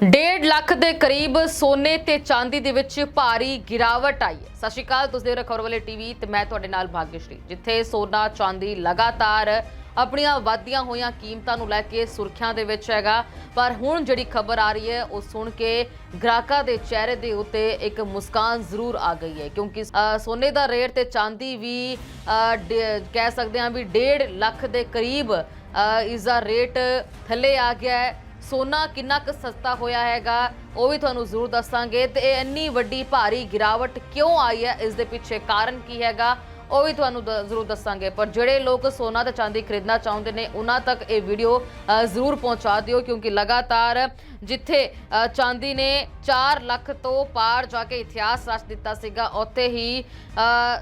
ਡੇਢ ਲੱਖ ਦੇ ਕਰੀਬ ਸੋਨੇ ਤੇ ਚਾਂਦੀ ਦੇ ਵਿੱਚ ਭਾਰੀ ਗਿਰਾਵਟ ਆਈ ਹੈ। ਸਤਿ ਸ਼੍ਰੀ ਅਕਾਲ ਤੁਸੀਂ ਦੇਖ ਰਹੇ ਖਬਰ ਵਾਲੇ ਟੀਵੀ ਤੇ ਮੈਂ ਤੁਹਾਡੇ ਨਾਲ ਭਾਗਯਸ਼੍ਰੀ ਜਿੱਥੇ ਸੋਨਾ ਚਾਂਦੀ ਲਗਾਤਾਰ ਆਪਣੀਆਂ ਵਧਦੀਆਂ ਹੋਈਆਂ ਕੀਮਤਾਂ ਨੂੰ ਲੈ ਕੇ ਸੁਰਖੀਆਂ ਦੇ ਵਿੱਚ ਹੈਗਾ। ਪਰ ਹੁਣ ਜਿਹੜੀ ਖਬਰ ਆ ਰਹੀ ਹੈ ਉਹ ਸੁਣ ਕੇ ਗ੍ਰਾਹਕਾਂ ਦੇ ਚਿਹਰੇ ਦੇ ਉੱਤੇ ਇੱਕ ਮੁਸਕਾਨ ਜ਼ਰੂਰ ਆ ਗਈ ਹੈ ਕਿਉਂਕਿ ਸੋਨੇ ਦਾ ਰੇਟ ਤੇ ਚਾਂਦੀ ਵੀ ਕਹਿ ਸਕਦੇ ਹਾਂ ਵੀ 1.5 ਲੱਖ ਦੇ ਕਰੀਬ ਅ, ਇਸ ਦਾ ਰੇਟ ਥੱਲੇ ਆ ਗਿਆ ਹੈ। ਸੋਨਾ ਕਿੰਨਾ ਕੁ ਸਸਤਾ ਹੋਇਆ ਹੈਗਾ, ਉਹ ਵੀ ਤੁਹਾਨੂੰ ਜ਼ਰੂਰ ਦੱਸਾਂਗੇ। ਤੇ ਇਹ ਇੰਨੀ ਵੱਡੀ ਭਾਰੀ ਗਿਰਾਵਟ ਕਿਉਂ ਆਈ ਹੈ? ਇਸ ਦੇ ਪਿੱਛੇ ਕਾਰਨ ਕੀ ਹੈਗਾ? ਉਹ ਵੀ ਤੁਹਾਨੂੰ ਦ- ਜ਼ਰੂਰ ਦੱਸਾਂਗੇ। ਪਰ ਜਿਹੜੇ ਲੋਕ ਸੋਨਾ ਤੇ ਚਾਂਦੀ ਖਰੀਦਣਾ ਚਾਹੁੰਦੇ ਨੇ, ਉਹਨਾਂ ਤੱਕ ਇਹ ਵੀਡੀਓ ਜ਼ਰੂਰ ਪਹੁੰਚਾ ਦਿਓ, ਕਿਉਂਕਿ ਲਗਾਤਾਰ ਜਿੱਥੇ ਚਾਂਦੀ ਨੇ 4 ਲੱਖ ਤੋਂ ਪਾਰ ਜਾ ਕੇ ਇਤਿਹਾਸ ਰਚ ਦਿੱਤਾ ਸੀਗਾ, ਉੱਥੇ ਹੀ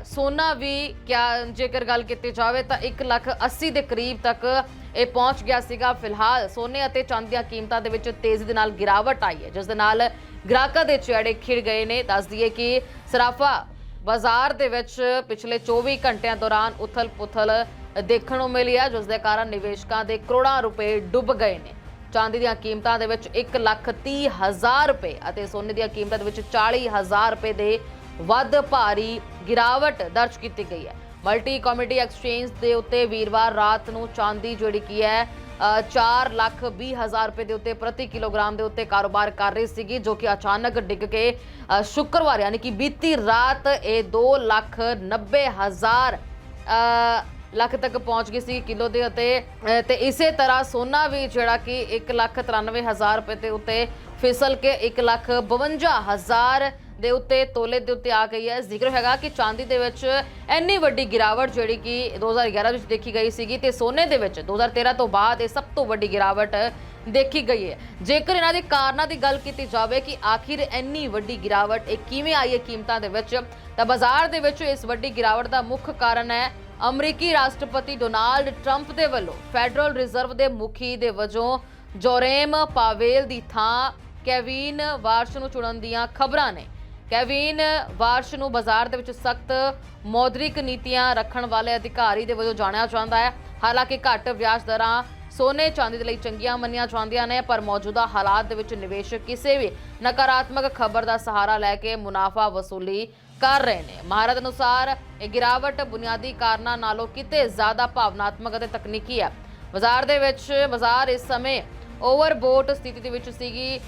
ਸੋਨਾ ਵੀ ਕਿਆ, ਜੇਕਰ ਗੱਲ ਕੀਤੀ ਜਾਵੇ ਤਾਂ 1 ਲੱਖ 80 ਦੇ ਕਰੀਬ ਤੱਕ ਇਹ ਪਹੁੰਚ ਗਿਆ ਸੀਗਾ। ਫਿਲਹਾਲ ਸੋਨੇ ਅਤੇ ਚਾਂਦੀ ਦੀਆਂ ਕੀਮਤਾਂ ਦੇ ਵਿੱਚ ਤੇਜ਼ੀ ਦੇ ਨਾਲ ਗਿਰਾਵਟ ਆਈ ਹੈ। ਜਿਸ ਦੇ ਨਾਲ ਗ੍ਰਾਹਕਾਂ ਦੇ ਚਿਹੜੇ ਖਿੜ ਗਏ ਨੇ। ਦੱਸ ਦਈਏ ਕਿ ਸਰਾਫਾ ਬਾਜ਼ਾਰ ਦੇ ਵਿੱਚ ਪਿਛਲੇ 24 ਘੰਟਿਆਂ ਦੌਰਾਨ ਉਥਲ-ਪੁਥਲ ਦੇਖਣ ਨੂੰ ਮਿਲੀ ਹੈ ਜਿਸ ਦੇ ਕਾਰਨ ਨਿਵੇਸ਼ਕਾਂ ਦੇ ਕਰੋੜਾਂ ਰੁਪਏ ਡੁੱਬ ਗਏ ਨੇ। ਚਾਂਦੀ ਦੀਆਂ ਕੀਮਤਾਂ ਦੇ ਵਿੱਚ 1 ਲੱਖ 30 ਹਜ਼ਾਰ ਰੁਪਏ ਅਤੇ ਸੋਨੇ ਦੀਆਂ ਕੀਮਤਾਂ ਦੇ ਵਿੱਚ 40 ਹਜ਼ਾਰ ਰੁਪਏ ਦੇ ਵੱਧ ਭਾਰੀ ਗਿਰਾਵਟ ਦਰਜ ਕੀਤੀ ਗਈ ਹੈ। ਮਲਟੀ ਕਮਿਊਨਿਟੀ ਐਕਸਚੇਂਜ ਦੇ ਉੱਤੇ ਵੀਰਵਾਰ ਰਾਤ ਨੂੰ ਚਾਂਦੀ ਜਿਹੜੀ ਕੀ ਹੈ 4 ਲੱਖ 20 ਹਜ਼ਾਰ ਰੁਪਏ ਦੇ ਉੱਤੇ ਪ੍ਰਤੀ ਕਿਲੋਗ੍ਰਾਮ ਦੇ ਉੱਤੇ ਕਾਰੋਬਾਰ ਕਰ ਰਹੀ ਸੀਗੀ, ਜੋ ਕਿ ਅਚਾਨਕ ਡਿੱਗ ਕੇ ਸ਼ੁੱਕਰਵਾਰ ਯਾਨੀ ਕਿ ਬੀਤੀ ਰਾਤ ਇਹ 2 ਲੱਖ 90 ਹਜ਼ਾਰ ਲੱਖ ਤੱਕ ਪਹੁੰਚ ਗਈ ਸੀ ਕਿਲੋ ਦੇ ਅਤੇ ਤੇ ਇਸੇ ਤਰ੍ਹਾਂ ਸੋਨਾ ਵੀ ਜਿਹੜਾ ਕਿ 1 ਲੱਖ 93 ਹਜ਼ਾਰ ਰੁਪਏ ਦੇ ਉੱਤੇ ਫਿਸਲ ਕੇ 1 ਲੱਖ 52 ਹਜ਼ਾਰ ਦੇ ਉੱਤੇ, ਤੋਲੇ ਦੇ ਉੱਤੇ ਆ ਗਈ ਹੈ। ਜ਼ਿਕਰ ਹੈਗਾ ਕਿ ਚਾਂਦੀ ਦੇ ਵਿੱਚ ਇੰਨੀ ਵੱਡੀ ਗਿਰਾਵਟ ਜਿਹੜੀ ਕਿ 2011 ਵਿੱਚ ਦੇਖੀ ਗਈ ਸੀਗੀ ਤੇ ਸੋਨੇ ਦੇ ਵਿੱਚ 2013 ਤੋਂ ਬਾਅਦ ਇਹ ਸਭ ਤੋਂ ਵੱਡੀ ਗਿਰਾਵਟ ਦੇਖੀ ਗਈ ਹੈ। ਜੇਕਰ ਇਹਨਾਂ ਦੇ ਕਾਰਨਾਂ ਦੀ ਗੱਲ ਕੀਤੀ ਜਾਵੇ ਕਿ ਆਖਿਰ ਇੰਨੀ ਵੱਡੀ ਗਿਰਾਵਟ ਇਹ ਕਿਵੇਂ ਆਈ ਹੈ ਕੀਮਤਾਂ ਦੇ ਵਿੱਚ, ਤਾਂ ਬਾਜ਼ਾਰ ਦੇ ਵਿੱਚ ਇਸ ਵੱਡੀ ਗਿਰਾਵਟ ਦਾ ਮੁੱਖ ਕਾਰਨ ਹੈ ਅਮਰੀਕੀ ਰਾਸ਼ਟਰਪਤੀ ਡੋਨਾਲਡ ਟਰੰਪ ਦੇ ਵੱਲੋਂ ਫੈਡਰਲ ਰਿਜ਼ਰਵ ਦੇ ਮੁਖੀ ਦੇ ਵਜੋਂ ਜੋਰੇਮ ਪਾਵੇਲ ਦੀ ਥਾਂ ਕੈਵਿਨ ਵਾਰਸ਼ ਨੂੰ ਚੁਣਨ ਦੀਆਂ ਖਬਰਾਂ ਨੇ। ਕੈਵਿਨ ਵਾਰਸ਼ ਨੂੰ ਬਾਜ਼ਾਰ ਦੇ ਵਿੱਚ ਸਖਤ ਮੌਦਰਿਕ ਨੀਤੀਆਂ ਰੱਖਣ ਵਾਲੇ ਅਧਿਕਾਰੀ ਦੇ ਵਜੋਂ ਜਾਣਿਆ ਜਾਂਦਾ ਹੈ। ਹਾਲਾਂਕਿ ਘੱਟ ਵਿਆਜ ਦਰਾਂ ਸੋਨੇ ਚਾਂਦੀ ਦੇ ਲਈ ਚੰਗੀਆਂ ਮੰਨੀਆਂ ਜਾਂਦੀਆਂ ਨੇ, ਪਰ ਮੌਜੂਦਾ ਹਾਲਾਤ ਦੇ ਵਿੱਚ ਨਿਵੇਸ਼ਕ ਕਿਸੇ ਵੀ ਨਕਾਰਾਤਮਕ ਖਬਰ ਦਾ ਸਹਾਰਾ ਲੈ ਕੇ ਮੁਨਾਫਾ ਵਸੂਲੀ ਕਰ ਰਹੇ ਨੇ। ਮਹਾਰਤ ਅਨੁਸਾਰ ਇਹ ਗਿਰਾਵਟ ਬੁਨਿਆਦੀ ਕਾਰਨਾਂ ਨਾਲੋਂ ਕਿਤੇ ਜ਼ਿਆਦਾ ਭਾਵਨਾਤਮਕ ਅਤੇ ਤਕਨੀਕੀ ਹੈ। ਬਾਜ਼ਾਰ ਦੇ ਵਿੱਚ ਬਾਜ਼ਾਰ ਇਸ ਸਮੇਂ ਓਵਰਬੋਟ ਸਥਿਤੀ ਦੇ ਵਿੱਚ ਸੀਗੀ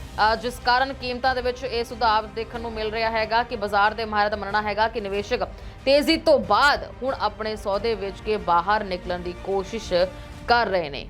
ਜਿਸ ਕਾਰਨ ਕੀਮਤਾਂ ਦੇ ਵਿੱਚ ਇਹ ਸੁਧਾਰ ਦੇਖਣ ਨੂੰ ਮਿਲ ਰਿਹਾ ਹੈਗਾ ਕਿ ਬਾਜ਼ਾਰ ਦੇ ਮਾਹਿਰਾਂ ਦਾ ਮੰਨਣਾ ਹੈਗਾ ਕਿ ਨਿਵੇਸ਼ਕ ਤੇਜ਼ੀ ਤੋਂ ਬਾਅਦ ਹੁਣ ਆਪਣੇ ਸੌਦੇ ਵੇਚ ਕੇ ਬਾਹਰ ਨਿਕਲਣ ਦੀ ਕੋਸ਼ਿਸ਼ ਕਰ ਰਹੇ ਨੇ।